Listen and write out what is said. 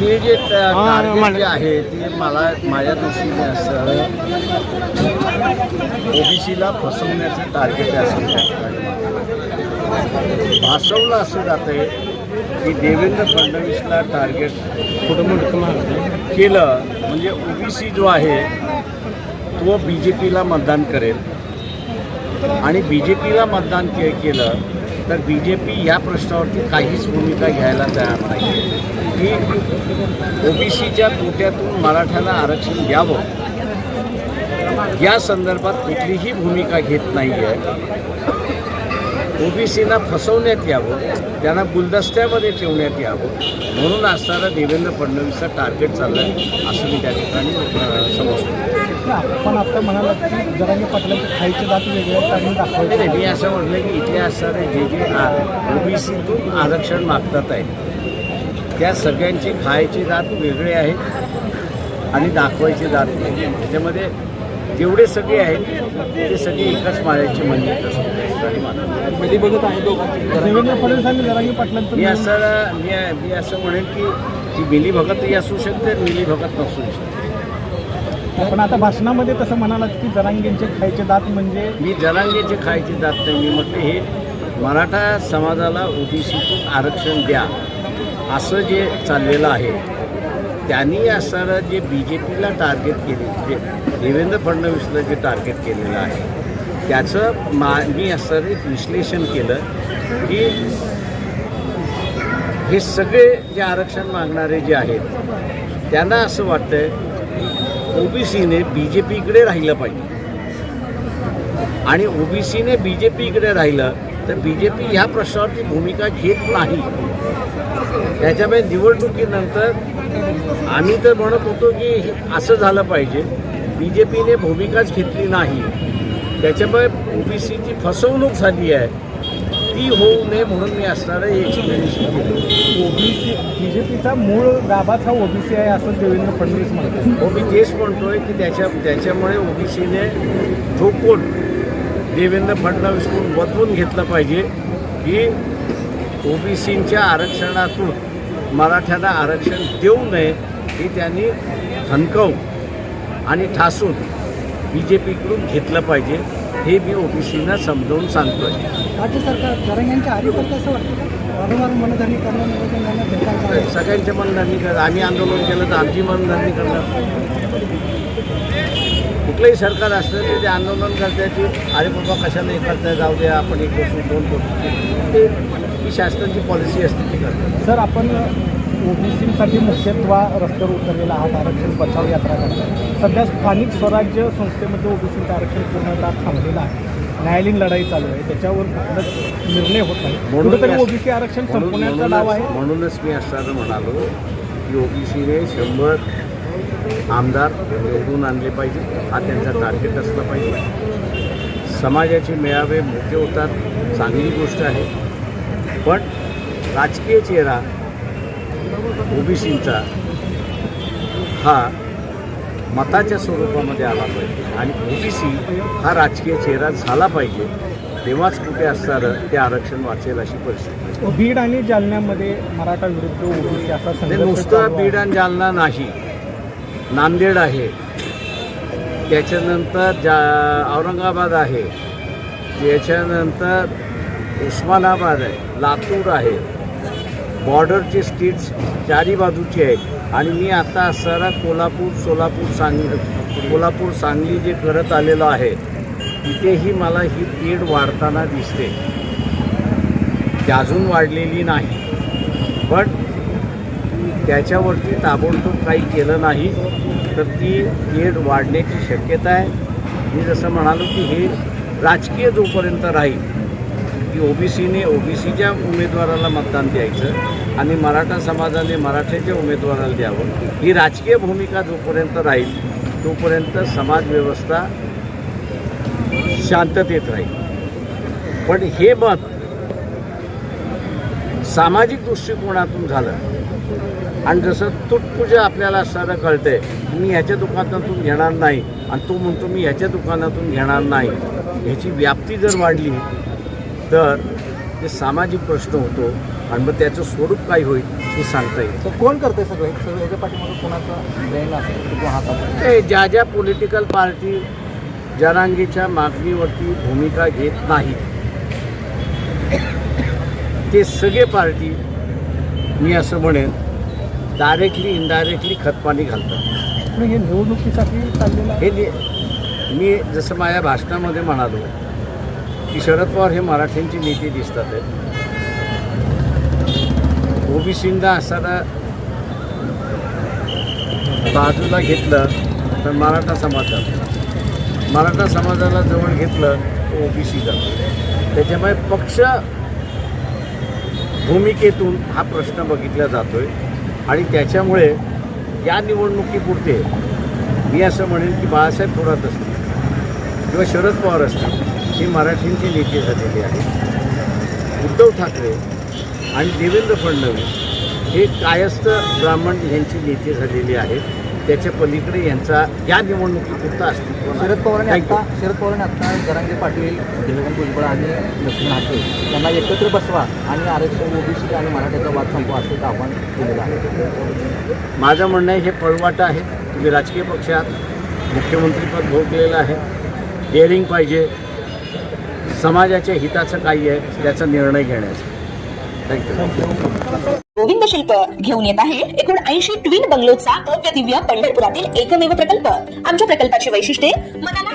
हे जे टार्गेट जे आहे ते मला माझ्या दृष्टीने असं ओबीसीला फसवण्याचं टार्गेट असं. भासवलं असं जात आहे की देवेंद्र फडणवीसला टार्गेट केलं म्हणजे ओबीसी जो आहे तो बी जे पीला मतदान करेल. आणि बी जे पीला मतदान के केलं तर बी जे पी या प्रश्नावरती काहीच भूमिका घ्यायला तयार नाही. की ओबीसीच्या कोट्यातून मराठ्याला आरक्षण द्यावं या संदर्भात कुठलीही भूमिका घेत नाही आहे ओबीसीना फसवण्यात यावं त्यांना गुलदस्त्यामध्ये ठेवण्यात यावं म्हणून असणारा देवेंद्र फडणवीसचा टार्गेट चाललं आहे असं मी त्या ठिकाणी समजतो. आपण आता म्हणाला की जरांगे पाटलांचे खायचे जात वेगळे आहेत आणि नाही नाही, मी असं म्हटलं की इथले असणारे जे जे ओबीसीतून आरक्षण मागतात आहेत त्या सगळ्यांची खायची जात वेगळे आहेत आणि दाखवायची जात आहे. त्याच्यामध्ये जेवढे सगळे आहेत ते सगळे एकाच माळ्याची म्हणजे आणि बघत आहे देवेंद्र जरांगे पाटलांचं मी असं मी मी असं म्हणेन की ती मिली भगतही असू शकते मिली भगत नसू शकते. पण आता भाषणामध्ये तसं म्हणालात की जरांगेंचे खायचे दात म्हणजे मी जनांगेचे खायची जात नाही. मी म्हटलं हे मराठा समाजाला ओबीसीतून आरक्षण द्या. असं जे चाललेलं आहे त्यांनी असणारं जे बी जे पीला टार्गेट केले जे देवेंद्र फडणवीसला जे टार्गेट केलेलं आहे त्याचं मा मी असं एक विश्लेषण केलं की हे सगळे जे आरक्षण मागणारे जे आहेत त्यांना असं वाटतंय ओबीसीने बी जे पीकडे राहिलं पाहिजे. आणि ओबीसीने बी जे पीकडे राहिलं तर बी जे पी ह्या प्रश्नावरती भूमिका घेत नाही. त्याच्यामुळे निवडणुकीनंतर आम्ही तर म्हणत होतो की हे असं झालं पाहिजे. बी जे पीने भूमिकाच घेतली नाही. त्याच्यामुळे ओबीसीची फसवणूक झाली आहे. ती होऊ नये म्हणून मी असणारं एक्सप्लेनेशन केलं. ओबीसी बीजेपीचा मूळ गाभाच हा ओबीसी आहे असं देवेंद्र फडणवीस म्हणतात. हो मी तेच म्हणतोय की त्याच्या त्याच्यामुळे ओबीसीने ठोकून देवेंद्र फडणवीसकडून बदलून घेतलं पाहिजे की ओबीसींच्या आरक्षणातून मराठ्यांना आरक्षण देऊ नये हे त्यांनी थनकवून आणि ठासून बी जे पीकडून घेतलं पाहिजे हे मी ओबीसीना समजावून सांगतोय. राज्य सरकार जरांगेंच्या आधी करतं असं वाटतं वारंवार मनधरणी करणं निवेदन देणं भेटायचं सगळ्यांच्या मनधरणी कर आम्ही आंदोलन केलं तर आमची मनधरणी करणार. कुठलंही सरकार असलं तरी ते आंदोलन करतायची अरे बाबा कशाला हे करताय जाऊ द्या आपण एक बसू दोन बसू ते ही शासनाची पॉलिसी असते ती करतात. सर आपण ओबीसीसाठी मुख्यत्वा रस्त्यावर उतरलेला आहात आरक्षण बचाव यात्रा करतात सध्या स्थानिक स्वराज्य संस्थेमध्ये ओबीसीचं आरक्षण पूर्णतः थांबलेलं आहे. न्यायालयीन लढाई चालू आहे. त्याच्यावर निर्णय होत नाही. म्हणून ओबीसी आरक्षण संपवण्याचा डाव आहे. म्हणूनच मी असताना म्हणालो की ओबीसीने शंभर आमदार निवडून आणले पाहिजे. हा त्यांचा टार्गेट असला पाहिजे. समाजाचे मेळावे मोठे होतात. चांगली गोष्ट आहे. पण राजकीय चेहरा ओबीसींचा हा मताच्या स्वरूपामध्ये आला पाहिजे. आणि ओबीसी हा राजकीय चेहरा झाला पाहिजे तेव्हाच कुठे असणारं ते आरक्षण वाचेल अशी परिस्थिती. बीड आणि जालन्यामध्ये मराठा विरुद्ध ओबीसी असा संघर्ष नुसतं. बीड आणि जालना नाही नांदेड आहे. त्याच्यानंतर जा औरंगाबाद आहे. त्याच्यानंतर उस्मानाबाद आहे लातूर आहे. बॉर्डरचे स्टेट्स चारी बाजूचे आहेत. आणि मी आता असणारा कोल्हापूर सोलापूर सांगली कोल्हापूर सांगली जे करत आलेलो आहे तिथेही मला ही तीड वाढताना दिसते. ती अजून वाढलेली नाही. पण त्याच्यावरती ताबडतोब काही केलं नाही तर ती तेढ वाढण्याची शक्यता आहे. मी जसं म्हणालो की हे राजकीय जोपर्यंत राहील की ओबीसीने ओबीसीच्या उमेदवाराला मतदान द्यायचं आणि मराठा समाजाने मराठ्याच्या उमेदवाराला द्यावं ही राजकीय भूमिका जोपर्यंत राहील तोपर्यंत समाजव्यवस्था शांततेत राहील. पण हे मत सामाजिक दृष्टिकोनातून झालं आणि जसं तुटपुजा आपल्याला असताना कळतंय मी ह्याच्या दुकानातून घेणार नाही आणि तो म्हणतो मी ह्याच्या दुकानातून घेणार नाही. ह्याची व्याप्ती जर वाढली तर ते सामाजिक प्रश्न होतो आणि मग त्याचं स्वरूप काय होईल हे सांगता येईल. तर कोण करते सगळं? सगळं याच्या पाठीमागे कोणाचा ब्रेन असेल किंवा हात असेल? ते ज्या ज्या पॉलिटिकल पार्टी जनांगीच्या मागणीवरती भूमिका घेत नाही ते सगळे पार्टी मी असं म्हणेन डायरेक्टली इनडायरेक्टली खतपाणी घालतात. हे निवडणुकीसाठी हे मी जसं माझ्या भाषणामध्ये म्हणालो की शरद पवार हे मराठ्यांचे नेते दिसतात. आहेत ओबीसींना असताना बाजूला घेतलं तर मराठा समाज जातो मराठा समाजाला जवळ घेतलं तर ओबीसी जातो त्याच्यामुळे पक्ष भूमिकेतून हा प्रश्न बघितला जातोय. आणि त्याच्यामुळे या निवडणुकीपुरते मी असं म्हणेन की बाळासाहेब थोरात असतील किंवा शरद पवार असतील हे मराठींचे नेते झालेले आहेत उद्धव ठाकरे आणि देवेंद्र फडणवीस हे कायस्थ ब्राह्मण यांचे नेते झालेले आहेत त्याच्या पलीकडे यांचा या निवडणुकीपुरता नाही. शरद पवारांनी. आता शरद पवारांनी आता जरांगे पाटील देवेंद्र भुजबळ आणि लक्ष्मण हाके यांना एकत्र बसवा आणि आरक्षण ओबीसी आणि मराठ्याचा वाद संपवा असं आव्हान केलेलं आहे. माझं म्हणणं आहे हे पळवाट आहे. तुम्ही राजकीय पक्षात मुख्यमंत्रीपद भोगलेलं आहे. डेअरिंग पाहिजे. समाजाच्या हिताचं काही आहे त्याचा निर्णय घेण्याचा. थँक्यू गोविंद शिल्प घेऊन येत आहे एकूण ऐंशी ट्विन बंगलोचा भव्य दिव्य पंढरपुरातील एकमेव प्रकल्प. आमच्या प्रकल्पाची वैशिष्ट्ये मनाला